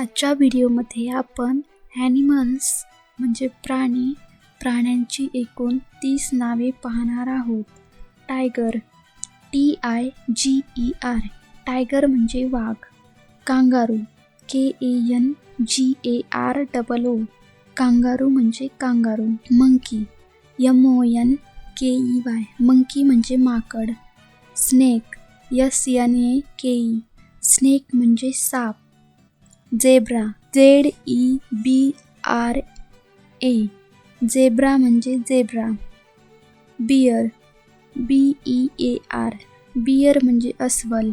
आजच्या व्हिडिओमध्ये आपण ॲनिमल्स म्हणजे प्राणी प्राण्यांची एकूण तीस नावे पाहणार आहोत. Tiger T I G E R tiger म्हणजे वाघ. Kangaroo K A N G A R double O kangaroo म्हणजे kangaroo. Monkey M O N K E Y monkey म्हणजे माकड. Snake S N A K E snake म्हणजे shop. Zebra Z E B R A. Zebra म्हणजे zebra. Bear, B E A R. Bear म्हणजे अस्वल.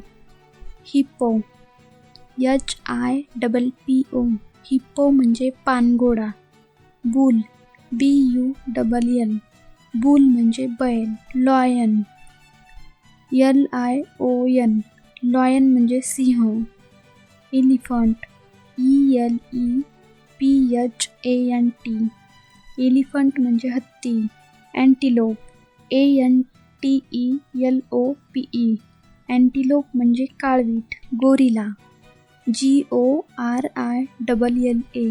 Hippo, H I double P O. Hippo म्हणजे पानगोडा. Bull, B U double L. Bull म्हणजे बैल, lion. L I O N, lion म्हणजे Singh. Elephant. E L E P H A N T elephant म्हणजे हत्ती. Antelope A N T E L O P E antelope म्हणजे काळवीट. Gorilla G O R I double L A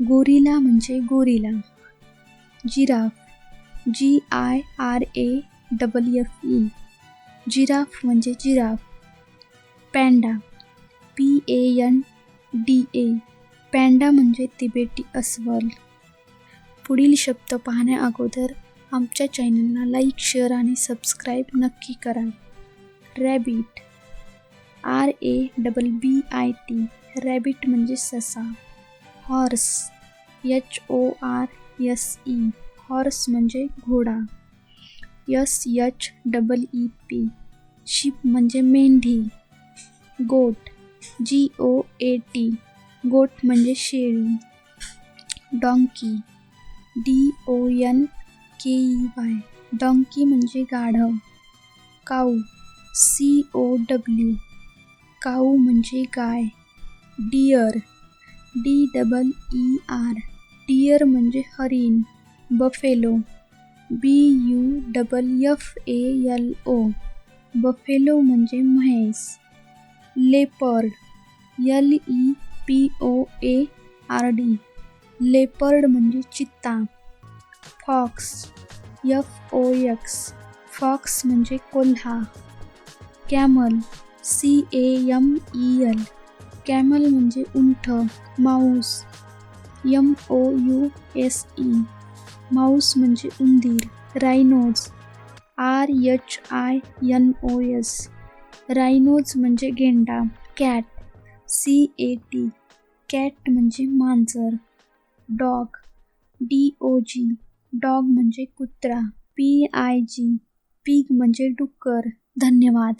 gorilla म्हणजे gorilla giraffe G I R A double F E giraffe म्हणजे giraffe panda P A N D A. Panda म्हणजे तिबेटी अस्वल. पुढील शब्द पाहण्या अगोदर आमच्या चॅनलला लाईक शेअर आणि सबस्क्राईब नक्की करा. Rabbit. R A double B I T. Rabbit म्हणजे ससा. Horse. H O R S E. Horse म्हणजे घोडा. S H double E P. Sheep म्हणजे मेंढी. Goat. G O A T goat म्हणजे शेळी. Donkey D O N K E वाय donkey म्हणजे गाढव. काऊ सी ओ डब्ल्यू काऊ म्हणजे गाय. Deer D double E R deer म्हणजे हरिण. Buffalo B U double F A L O buffalo म्हणजे म्हैस. Leopard L E O P A R D leopard म्हणजे चित्ता. Fox F O X fox म्हणजे कोल्हा. Camel C A M E L camel म्हणजे उंट mouse. M O U S E mouse म्हणजे उंदीर, rhinos. R H I N O S rhinos म्हणजे गेंडा cat C A T cat म्हणजे मांजर dog D O G dog म्हणजे कुत्रा P I जी पीग म्हणजे डुक्कर. धन्यवाद.